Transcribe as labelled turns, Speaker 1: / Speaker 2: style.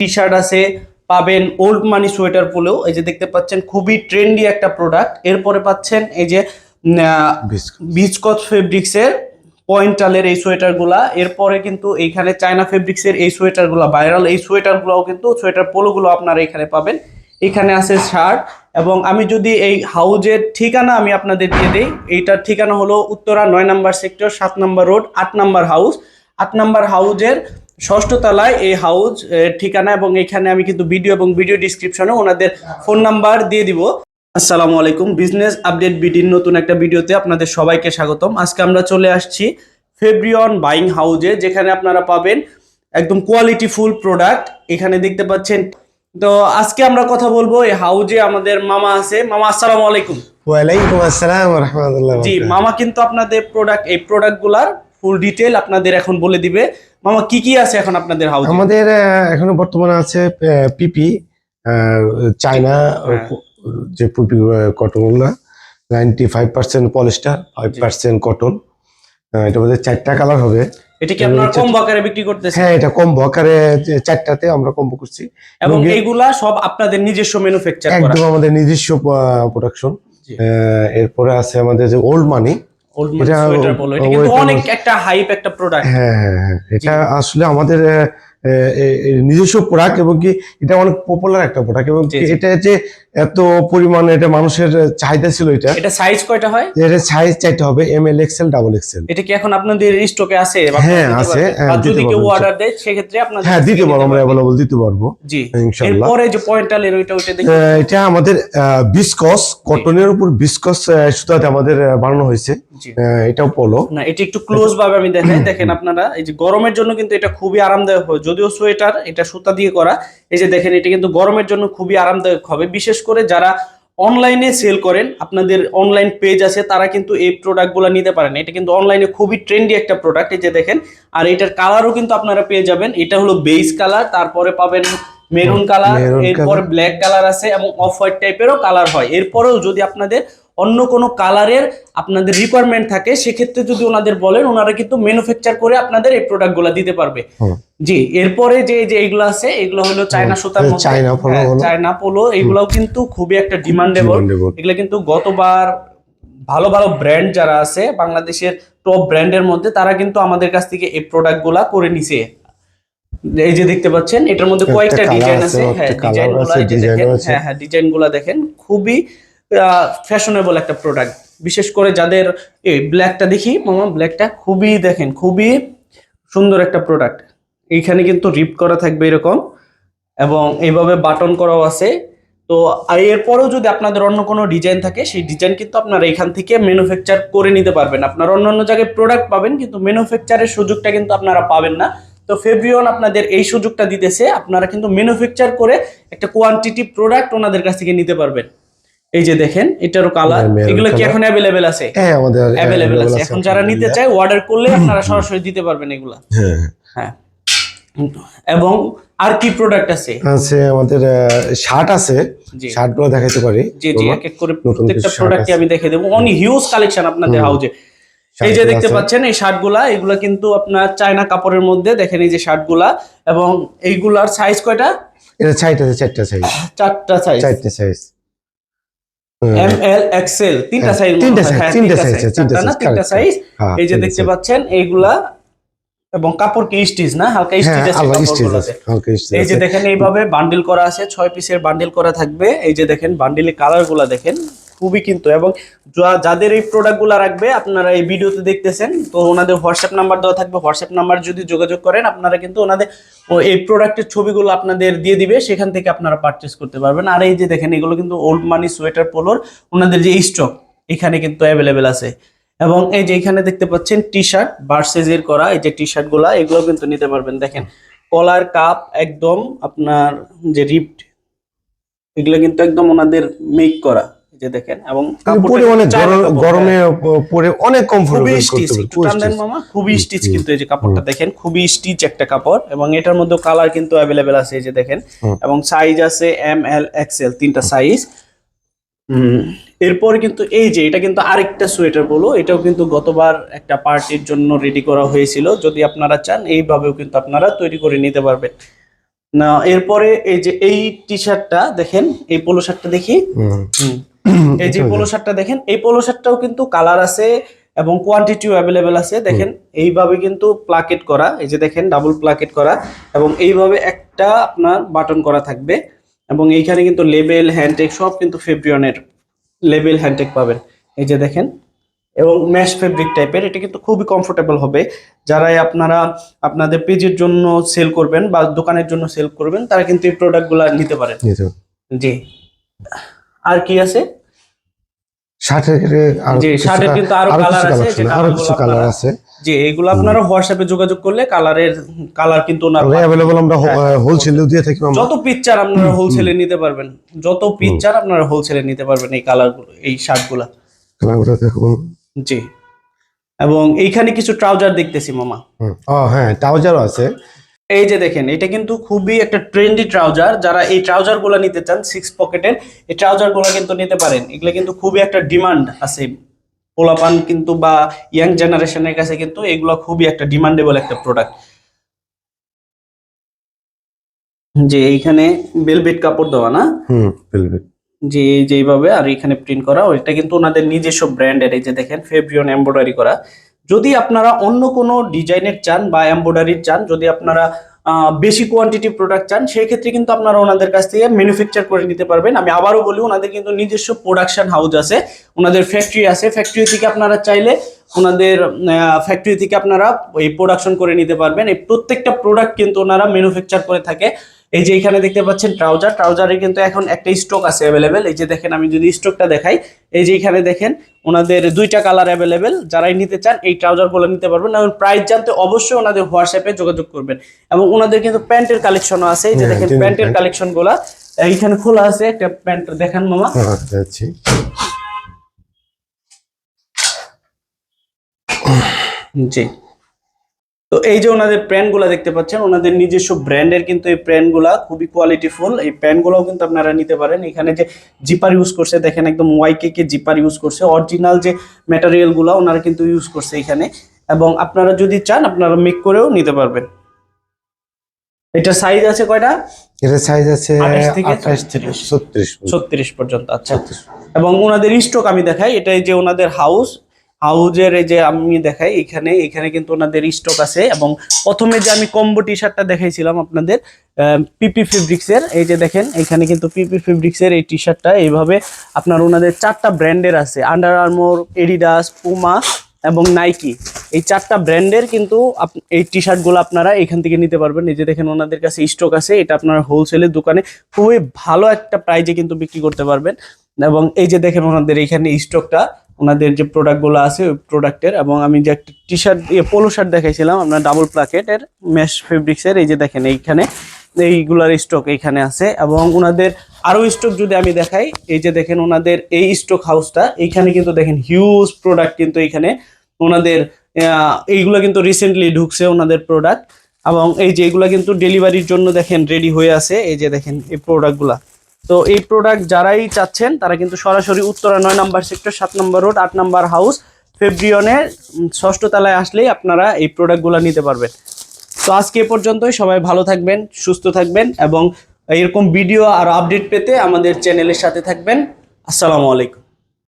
Speaker 1: T shirt আছে পাবেন old মানি sweater polo এই যে দেখতে পাচ্ছেন খুবই ট্রেন্ডি একটা প্রোডাক্ট এরপরে পাচ্ছেন এই যে বিচকচ ফেব্রিক্সের পয়েন্টালের এই সোয়েটারগুলা এরপরে কিন্তু এইখানে চায়না ফেব্রিক্সের এই সোয়েটারগুলা ভাইরাল এই সোয়েটারগুলোও কিন্তু সোয়েটার পোলোগুলো আপনারা এখানে পাবেন। এখানে আছে শার্ট এবং আমি যদি এই হাউজের ঠিকানা আমি আপনাদের দিয়ে দিই এইটার ঠিকানা হলো উত্তরা নয় নাম্বার সেক্টর সাত নাম্বার রোড আট নাম্বার হাউস আট নাম্বার হাউজের ষষ্ঠ তলায় এই হাউস ঠিকানা এবং এখানে আমি কিন্তু ভিডিও এবং ভিডিও ডিসক্রিপশনে ওনাদের ফোন নাম্বার দিয়ে দিব। আসসালামু আলাইকুম বিজনেস আপডেট বিডির নতুন একটা ভিডিওতে আপনাদের সবাইকে স্বাগতম। আজকে আমরা চলে আসছি ফেব্রিয়ন বাইং হাউজে যেখানে আপনারা পাবেন একদম কোয়ালিটি ফুল প্রোডাক্ট এখানে দেখতে পাচ্ছেন তো আজকে আমরা কথা বলব এই হাউজে আমাদের মামা আছে। মামা আসসালামু আলাইকুম।
Speaker 2: ওয়ালাইকুম আসসালাম রহমতুল্লাহ
Speaker 1: জি মামা কিন্তু আপনাদের প্রোডাক্ট এই প্রোডাক্টগুলার ফুল ডিটেল আপনাদের এখন বলে দিবে। মামা কি কি আছে এখন আপনাদের হাউজে
Speaker 2: আমাদের এখনও বর্তমানে আছে পিপি চায়না
Speaker 1: হ্যাঁ।
Speaker 2: যে পিপি কটনগুলো ninety five percent polyester five percent cotton এটা মধ্যে চারটা কালার হবে।
Speaker 1: এটা কি আপনারা কম আকারে বিক্রি করতেছেন?
Speaker 2: হ্যাঁ এটা যে চারটাতে আমরা কম্বো করছি।
Speaker 1: এবং এইগুলা সব আপনাদের নিজস্ব ম্যানুফ্যাকচার করা?
Speaker 2: একদম আমাদের নিজস্ব প্রোডাকশন। এরপরে আছে আমাদের যে ওল্ড মানি
Speaker 1: ওল্ড সোয়েটার বলো এটা কিন্তু অনেক একটা হাইপ একটা প্রোডাক্ট
Speaker 2: হ্যাঁ হ্যাঁ হ্যাঁ এটা আসলে আমাদের নিজস্ব প্রোডাক্ট এবং কি এটা অনেক পপুলার একটা প্রোডাক্ট এবং। এটা যে এত পরিমাণে এটা মানুষের চাহিদা ছিল এটা
Speaker 1: এটা সাইজ কয়টা হয়?
Speaker 2: এটা সাইজ চাইতে হবে M L XL double XL
Speaker 1: এটা কি এখন আপনাদের স্টকে আছে?
Speaker 2: হ্যাঁ, আছে, হ্যাঁ,
Speaker 1: যদি কেউ অর্ডার দেয় সেক্ষেত্রে
Speaker 2: হ্যাঁ দিতে পারব আমরা। অ্যাভেলেবল দিতে পারব
Speaker 1: জি।
Speaker 2: ইনশাল্লাহ।
Speaker 1: এরপরে যে পয়েন্টালের ওইটা ওইটা দেখি।
Speaker 2: আহ, এটা আমাদের বিসকস কটনের উপর বিসকস সুতাতে আমাদের বানানো হয়েছে। এটাও পলো
Speaker 1: না এটা একটু ক্লোজ ভাবে আমি দেখাই। দেখেন আপনারা এই যে গরমের জন্য কিন্তু এটা খুবই আরামদায়ক হয় যদিও সোয়েটার এটা সুতা দিয়ে করা এই যে দেখেন এটা কিন্তু গরমের জন্য খুবই আরামদায়ক হবে। বিশেষ করে যারা অনলাইনে সেল করেন আপনাদের অনলাইন পেজ আছে তারা কিন্তু এই প্রোডাক্টগুলো নিতে পারেন এটা কিন্তু অনলাইনে খুবই ট্রেন্ডি একটা প্রোডাক্ট এই যে দেখেন আর এটার কালারও কিন্তু আপনারা পেয়ে যাবেন। এটা হলো বেস কালার তারপরে পাবেন মেরুন কালার এরপরে ব্ল্যাক কালার আছে এবং অফ হোয়াইট টাইপেরও কালার হয়। এরপরেও যদি আপনাদের অন্য কোনো কালারের আপনাদের রিকোয়ারমেন্ট থাকে সেক্ষেত্রে যদি ওনাদের বলেন ওনারা কিন্তু ম্যানুফ্যাকচার করে আপনাদের এই প্রোডাক্টগুলো দিতে পারবে। জি এরপরে যে যে এগুলো আছে এগুলো হলো চায়না সুতার
Speaker 2: চায়না polo
Speaker 1: হ্যাঁ, চায়না পোলো এগুলোও কিন্তু খুবই একটা ডিমান্ডেবল এগুলো কিন্তু গতবার ভালো ভালো ব্র্যান্ড যারা আছে বাংলাদেশের টপ ব্র্যান্ডের মধ্যে তারা কিন্তু আমাদের কাছ থেকে এই প্রোডাক্টগুলা করে নিছে। এই যে দেখতে পাচ্ছেন এটার মধ্যে কয়েকটা ডিজাইন
Speaker 2: আছে,
Speaker 1: হ্যাঁ
Speaker 2: আছে,
Speaker 1: এই যে
Speaker 2: design
Speaker 1: দেখেন
Speaker 2: আছে।
Speaker 1: হ্যাঁ হ্যাঁ ডিজাইনগুলা দেখেন। খুবই ফ্যাশনেবল একটা প্রোডাক্ট বিশেষ করে যাদের, এই ব্ল্যাকটা দেখি, মামা ব্ল্যাকটা খুবই দেখেন, খুবই সুন্দর একটা প্রোডাক্ট এইখানে কিন্তু রিপ করা থাকবে এরকম এবং এইভাবে বাটন করাও আছে। তো এরপরেও যদি আপনাদের অন্য কোনো ডিজাইন থাকে, সেই ডিজাইন কিন্তু আপনারা এখান থেকে ম্যানুফ্যাকচার করে নিতে পারবেন। আপনারা অন্য অন্য জায়গায় প্রোডাক্ট পাবেন, কিন্তু ম্যানুফ্যাকচারের সুযোগটা কিন্তু আপনারা পাবেন না। তো ফেব্রিয়ন আপনাদের এই সুযোগটা দিতেছে, আপনারা কিন্তু ম্যানুফ্যাকচার করে একটা কোয়ান্টিটি প্রোডাক্ট ওনাদের কাছ থেকে নিতে পারবেন। এই যে দেখেন এটারও কালার
Speaker 2: হ্যাঁ,
Speaker 1: এগুলো কি এখন অ্যাভেলেবেল আছে?
Speaker 2: হ্যাঁ আমাদের
Speaker 1: অ্যাভেলেবেল আছে। এখন যারা নিতে চায় অর্ডার করলে আপনারা সরাসরি দিতে পারবেন এগুলা।
Speaker 2: হ্যাঁ।
Speaker 1: হ্যাঁ। এবং আর কি প্রোডাক্ট আছে?
Speaker 2: আছে আমাদের শার্ট আছে। শার্টগুলো শার্টগুলো দেখাইতে পারি
Speaker 1: জি জি এক এক করে প্রত্যেকটা প্রোডাক্টই আমি দেখে দেবো। অনেক হিউজ কালেকশন আপনাদের হাউজে এই যে দেখতে পাচ্ছেন এই শার্টগুলা এগুলা কিন্তু আপনার চায়না কাপড়ের মধ্যে। দেখেন এই যে শার্টগুলা এবং এইগুলার সাইজ কয়টা?
Speaker 2: এটা সাইজ আছে চারটা সাইজ
Speaker 1: চারটা সাইজ
Speaker 2: চারটা সাইজ
Speaker 1: এম এল এক্সেল তিনটা
Speaker 2: হ্যাঁ,
Speaker 1: সাইজ
Speaker 2: তিনটা সাইজ তিনটা সাইজ তিনটা সাইজ
Speaker 1: তিনটা সাইজ
Speaker 2: হ্যাঁ,
Speaker 1: এই যে দেখতে পাচ্ছেন এইগুলা এবং কাপড় কি স্টিচ না হালকা
Speaker 2: হ্যাঁ
Speaker 1: স্টিচ আছে এই যে দেখেন এইভাবে বান্ডিল করা আছে ছয় পিসের বান্ডিল করা থাকবে। এই যে দেখেন বান্ডিলের কালারগুলা দেখেন। খুবই কিন্তু, এবং যাদের এই প্রোডাক্টগুলা রাখবে, আপনারা এই ভিডিওতে দেখতেছেন, তো ওনাদের হোয়াটসঅ্যাপ নাম্বার দেওয়া থাকবে। হোয়াটসঅ্যাপ নাম্বার যদি যোগাযোগ করেন, আপনারা কিন্তু ওনাদের এই প্রোডাক্টের ছবিগুলো আপনাদের দিয়ে দিবে, সেখান থেকে আপনারা পারচেস করতে পারবেন। আর এই যে দেখেন, এগুলো কিন্তু ওল্ড মানি সোয়েটার পোলোর ওনাদের যে স্টক এখানে কিন্তু অ্যাভেলেবেল আছে। এবং এই যে এখানে দেখতে পাচ্ছেন টি শার্ট বার্সেজের করা, এই যে টি শার্টগুলা এগুলো কিন্তু নিতে পারবেন। দেখেন কলার কাপ একদম আপনার যে রিপ্ট এগুলো কিন্তু একদম ওনাদের মেক করা। যে দেখেন এবং
Speaker 2: পরে অনেক গরম-। পরে অনেক কমফোর্টেবল
Speaker 1: খুবই
Speaker 2: করতে
Speaker 1: স্টিচ
Speaker 2: পারবে
Speaker 1: টান দেন মামা খুবই স্টিচ কিন্তু এই যে কাপড়টা দেখেন খুবই স্টিচ একটা কাপড় এবং এটার মধ্যে কালার কিন্তু অ্যাভেলেবেল আছে এই যে দেখেন এবং সাইজ আছে এম এল এক্সেল তিনটা সাইজ এরপর কিন্তু এই যে এটা কিন্তু আরেকটা সোয়েটার বলো এটাও কিন্তু গতবার একটা পার্টির জন্য রেডি করা হয়েছিল যদি আপনারা চান এইভাবেও কিন্তু আপনারা তৈরি করে নিতে পারবেন। না এরপরে এই যে এই টি শার্টটা দেখেন এই পোলো শার্টটা দেখি।
Speaker 2: হুম।
Speaker 1: এই যে পোলো শার্টটা দেখেন এই পোলো শার্টটাও কিন্তু কালার আছে এবং কোয়ান্টিটিও অ্যাভেলেবেল আছে। দেখেন এইভাবে কিন্তু প্লাকেট করা এই যে দেখেন ডাবল প্লাকেট করা এবং এইভাবে একটা আপনার বাটন করা থাকবে এবং এইখানে কিন্তু লেবেল হ্যান্ডটেক সব কিন্তু ফেব্রিয়নের লেবেল হ্যান্ডটেক পাবেন। এই যে দেখেন এবং ম্যাশ ফেব্রিক টাইপের এটা কিন্তু খুবই কমফোর্টেবল হবে। যারাই আপনারা আপনাদের পেজের জন্য সেল করবেন বা দোকানের জন্য সেল করবেন তারা কিন্তু এই প্রোডাক্টগুলো নিতে পারেন। জি। আর কি আছে? কিন্তু
Speaker 2: আরও
Speaker 1: যে
Speaker 2: আরও কিছু কালার আছে।
Speaker 1: যে এগুলো আপনারা হোয়াটসঅ্যাপে যোগাযোগ করলে কালারের কালার কিন্তু
Speaker 2: আমরা
Speaker 1: হ্যাঁ।
Speaker 2: দিয়ে থাকি
Speaker 1: যত পিকচার আপনারা হোলসেলে নিতে পারবেন যত পিকচার আপনারা হোলসেলে নিতে পারবেন এই কালারগুলো এই শার্টগুলো।
Speaker 2: কালারগুলো দেখুন
Speaker 1: জি। এবং এইখানে কিছু ট্রাউজার দেখতেছি মামা।
Speaker 2: ও হ্যাঁ ট্রাউজারও আছে।
Speaker 1: এই যে দেখেন এটা কিন্তু খুবই একটা ট্রেন্ডি ট্রাউজার যারা এই ট্রাউজারগুলো নিতে চান সিক্স পকেটের এই ট্রাউজারগুলো কিন্তু নিতে পারেন। এগুলো কিন্তু খুবই একটা ডিমান্ড আছে। পোলাপান কিন্তু বা ইয়াং জেনারেশনের কাছে কিন্তু এগুলো খুবই একটা ডিমান্ডেবল একটা প্রোডাক্ট যে এইখানে বেলভেট কাপড় দেওয়া না?
Speaker 2: হুম
Speaker 1: যে এই যে এইভাবে আর এখানে প্রিন্ট করা ওইটা কিন্তু ওনাদের নিজস্ব ব্র্যান্ডের এই যে দেখেন ফেব্রিয়ন এমব্রয়ডারি করা। যদি আপনারা অন্য কোনো ডিজাইনের চান বা এমব্রয়ডারির চান, যদি আপনারা বেশি কোয়ান্টিটি প্রোডাক্ট চান, সেই ক্ষেত্রে কিন্তু আপনারা ওনাদের কাছ থেকে ম্যানুফ্যাকচার করে নিতে পারবেন। আমি আবারও বলি, ওনাদের কিন্তু নিজস্ব প্রোডাকশন হাউস আছে, ওনাদের ফ্যাক্টরি আছে। ফ্যাক্টরি থেকে আপনারা চাইলে ওনাদের ফ্যাক্টরি থেকে আপনারা এই প্রোডাকশন করে নিতে পারবেন। এই প্রত্যেকটা প্রোডাক্ট কিন্তু ওনারা ম্যানুফ্যাকচার করে থাকে। এই যে এখানে দেখতে পাচ্ছেন ট্রাউজার ট্রাউজারে কিন্তু এখন একটা স্টক আছে অ্যাভেলেবেল এই যে দেখেন আমি যদি স্টকটা দেখাই এই যে এখানে দেখেন ওনাদের দুইটা কালার অ্যাভেলেবেল যারাই নিতে চান এই ট্রাউজারগুলো নিতে পারবেন। এবং প্রাইস জানতে অবশ্যই ওনাদের হোয়াটসঅ্যাপে যোগাযোগ করবেন। এবং ওনাদের কিন্তু প্যান্টের কালেকশনও আছে। এই যে
Speaker 2: হ্যাঁ,
Speaker 1: দেখেন প্যান্টের। কালেকশনগুলো এইখানে খোলা আছে একটা প্যান্ট দেখান মামা।
Speaker 2: হ্যাঁ
Speaker 1: জি। তো এই যে ওনাদের প্যান্টগুলো দেখতে পাচ্ছেন ওনাদের নিজস্ব ব্র্যান্ডের কিন্তু এই প্যান্টগুলা খুবই কোয়ালিটিফুল এই প্যান্টগুলোও কিন্তু আপনারা নিতে পারেন। এখানে যে জিপার ইউজ করছে দেখেন একদম Y K K zipper use করছে। অরিজিনাল যে ম্যাটেরিয়ালগুলো ওনারা কিন্তু ইউজ করছে এখানে। এবং আপনারা যদি চান আপনারা মেক করেও নিতে পারবেন। এটা সাইজ আছে কয়টা?
Speaker 2: এটা সাইজ আছে
Speaker 1: 28 থেকে
Speaker 2: আঠাশ থেকে
Speaker 1: 36
Speaker 2: ছত্রিশ
Speaker 1: ছত্রিশ পর্যন্ত আচ্ছা। এবং ওনাদের স্টক আমি দেখাই এটা এই যে ওনাদের হাউস হাউজের এই যে আমি দেখাই, এখানে এখানে কিন্তু ওনাদের স্টক আছে এবং প্রথমে যে আমি কম্বো টি শার্টটা দেখাইছিলাম আপনাদের পিপি ফেব্রিক্সের এই যে দেখেন, এখানে কিন্তু পিপি ফেব্রিক্সের এই টি শার্টটা এইভাবে আপনার ওনাদের চারটা ব্র্যান্ডের আছে আন্ডার আর্মোর এডিডাস পুমা এবং নাইকি এই চারটা ব্র্যান্ডের কিন্তু এই টি শার্টগুলো আপনারা এখান থেকে নিতে পারবেন। যে দেখেন, ওনাদের কাছে স্টক আছে, এটা আপনারা হোলসেলের দোকানে খুবই ভালো একটা প্রাইজে কিন্তু বিক্রি করতে পারবেন। এবং এই যে দেখেন, ওনাদের এখানে স্টকটা ওনাদের যে প্রোডাক্টগুলো আছে ওই প্রোডাক্টের এবং আমি যে একটা টি শার্ট পোলো শার্ট দেখাইছিলাম, আপনার ডাবল প্লাকেটের মেশ ফেব্রিক্সের এই যে দেখেন এইখানে, এইগুলার স্টক এইখানে আছে, এবং ওনাদের আরও স্টক যদি আমি দেখাই, এই যে দেখেন ওনাদের এই স্টক হাউসটা এইখানে কিন্তু দেখেন হিউজ প্রোডাক্ট কিন্তু এইখানে ওনাদের এইগুলো কিন্তু রিসেন্টলি ঢুকছে ওনাদের প্রোডাক্ট এবং এই যে এগুলা কিন্তু ডেলিভারির জন্য দেখেন রেডি হয়ে আছে, এই যে দেখেন এই প্রোডাক্টগুলা তো এই প্রোডাক্ট যারাই চাচ্ছেন, তারা কিন্তু সরাসরি উত্তরা নয় নাম্বার সেক্টর সাত নম্বর রোড আট নম্বর হাউস ফেব্রিয়নের ষষ্ঠ তলায় আসলেই আপনারা এই প্রোডাক্টগুলো নিতে পারবেন। তো আজকে এ পর্যন্তই, সবাই ভালো থাকবেন, সুস্থ থাকবেন এবং এরকম ভিডিও আর আপডেট পেতে আমাদের চ্যানেলের সাথে থাকবেন। আসসালামু আলাইকুম।